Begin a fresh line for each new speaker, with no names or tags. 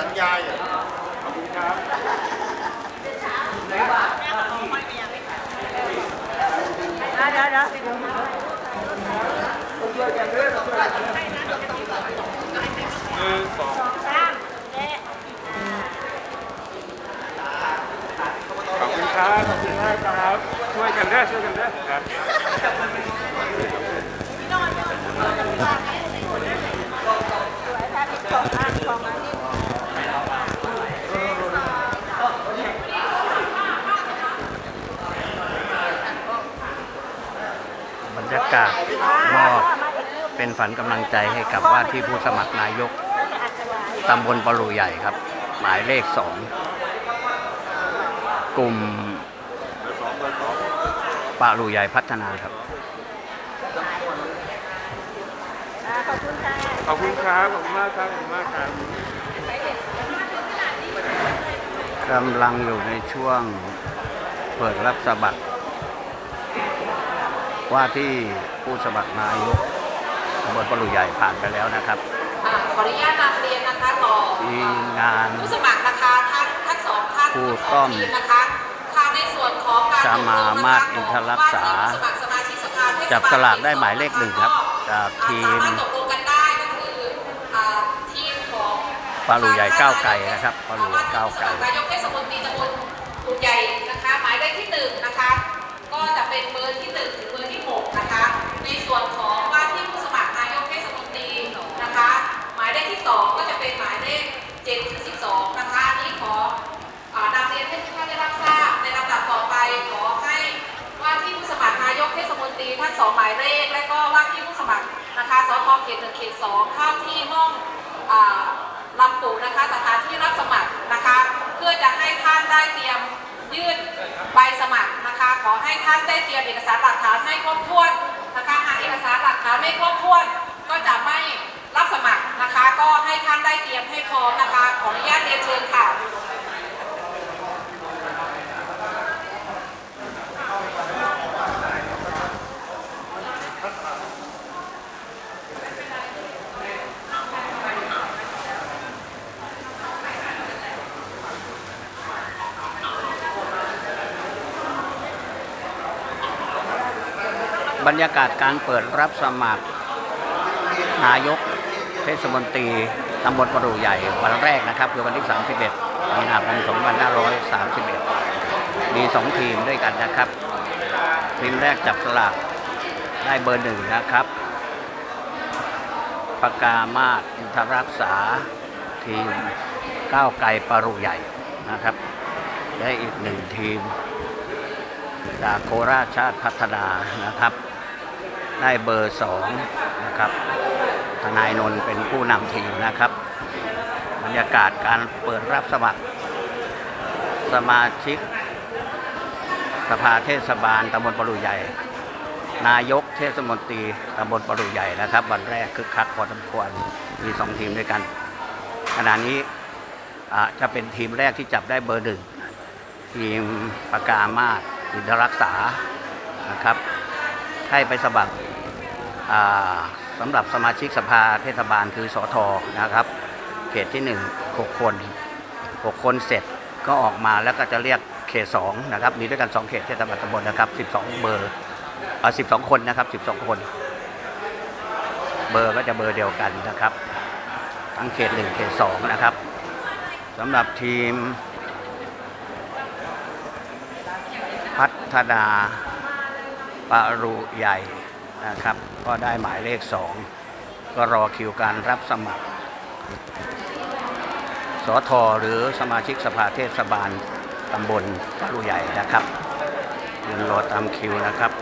สัญญาอยู่
ขอบคุณครับหนึ่งสอง
สามเอ๊ะ
ขอบคุณครับขอบคุณมากครับ ช่วยกันเด้อช่วยกันเด้อครับ
วยถ้ามีสองอันสองอันนี้
บรรยา กาศมอบเป็นฝันกำลังใจให้กับว่าที่ผู้สมัครนายกตำบลปลูใหญ่ครับ หมายเลขสองกลุ่มปลูใหญ่พัฒนาครับ
อ่าขอบคุณค่ะ
ขอบคุณครับขอบคุณมากครับขอบคุณมากครับ
กำลังอยู่ในช่วงเปิดรับสมัคร ว่าที่ผู้สมัครนายกตำบลปลูใหญ่ผ่านไปแล้วนะครับ
อ่าขออนุญาตนำเรียนนะคะต่อ
ทีมงาน
ผู้สมัครนะคะทั้งทั้งสองท่าน
ผู้
ทั้งส
ต้
อ
องง
ทีมนะคะค่ะในส่วนของการ
สามามาตรอินทรรักษา
ว่าที่ผู้สมัครสมาชิกสภาเทศบาล
จับสลากได้หมายเลขหนึ่งครับจากทีม
สามารถตกลงกันได้ก็คืออ่าทีมของ
ปลาหลูใหญ่ก้าวไกลนะครับปลาหลูใหญ่ก้าวไกล
นายกเทศมนตรีตำบลหลูใหญ่นะคะ หมายเลขที่หนึ่งนะคะ ก็จะเป็นเบอร์ที่หนึ่งถึงเบอร์ที่หกนะคะใน ส่วนของว่าที่ผู้สมัครนายกเทศมนตรีนะคะ หมายเลขที่สองก็จะเป็นหมายเลขเจ็ดถึงสิบสองนะคะ นี้ขอนำเรียนให้ทุกท่านได้รับทราบ ในลำดับต่อไปขอให้ว่าที่ผู้สมัครนายกเทศมนตรีทั้งสองหมายเลข และก็ว่าที่ผู้สมัครนะคะสทเขตหนึ่งเขตสองเข้าที่ห้องลำปูนะคะสถานที่รับสมัครนะคะ เพื่อจะให้ท่านได้เตรียมยื่นใบสมัครนะคะ ขอให้ท่านได้เตรียมเอกสารหลักฐานให้ครบถ้วน นะคะหากเอกสารหลักฐานไม่ครบถ้วน ก็จะไม่รับสมัครนะคะ ก็ให้ท่านได้เตรียมให้พร้อมนะคะ ขออนุญาตเรียนเชิญค่ะ
บรรยากาศการเปิดรับสมัคร นายกเทศมนตรีตำบลปรูใหญ่วันแรกนะครับคือวันที่ 31มีนาคม2531 มี 2 ทีมด้วยกันนะครับ ทีมแรกจับสลากได้เบอร์หนึ่งนะครับปากามาศอินทรรักษาทีมก้าวไกลปรูใหญ่นะครับ ได้อีกหนึ่งทีมจากโคราชชาติพัฒนานะครับ ได้เบอร์สองนะครับทนายนนท์เป็นผู้นำทีมนะครับ บรรยากาศการเปิดรับสมัคร สมาชิก สภาเทศบาลตำบลปรุใหญ่ นายกเทศมนตรีตำบลปรุใหญ่นะครับ วันแรกคึกคักพอสมควรมีสองทีมด้วยกัน ขณะนี้จะเป็นทีมแรกที่จับได้เบอร์หนึ่งทีมปากามาศอินทรรักษานะครับให้ไปสมัคร สำหรับสมาชิกสภาเทศบาลคือสอทอนะครับ เขตที่ 1 6 คน 6 คนเสร็จก็ออกมาแล้วก็จะเรียกเขต2นะครับ มีด้วยกัน 2 เขตเทศบาลตำบลนะครับ 12 เบอร์เอ่อ12 คนนะครับ 12 คน เบอร์ก็จะเบอร์เดียวกันนะครับ ทั้งเขต 1 เขต 2 นะครับสำหรับทีม พัฒนาปารุใหญ่ นะครับ ก็ได้หมายเลขสองก็รอคิวการรับสมัคร สอทอหรือสมาชิกสภาเทศบาลตำบลปารุใหญ่นะครับยืนรอตามคิวนะครับ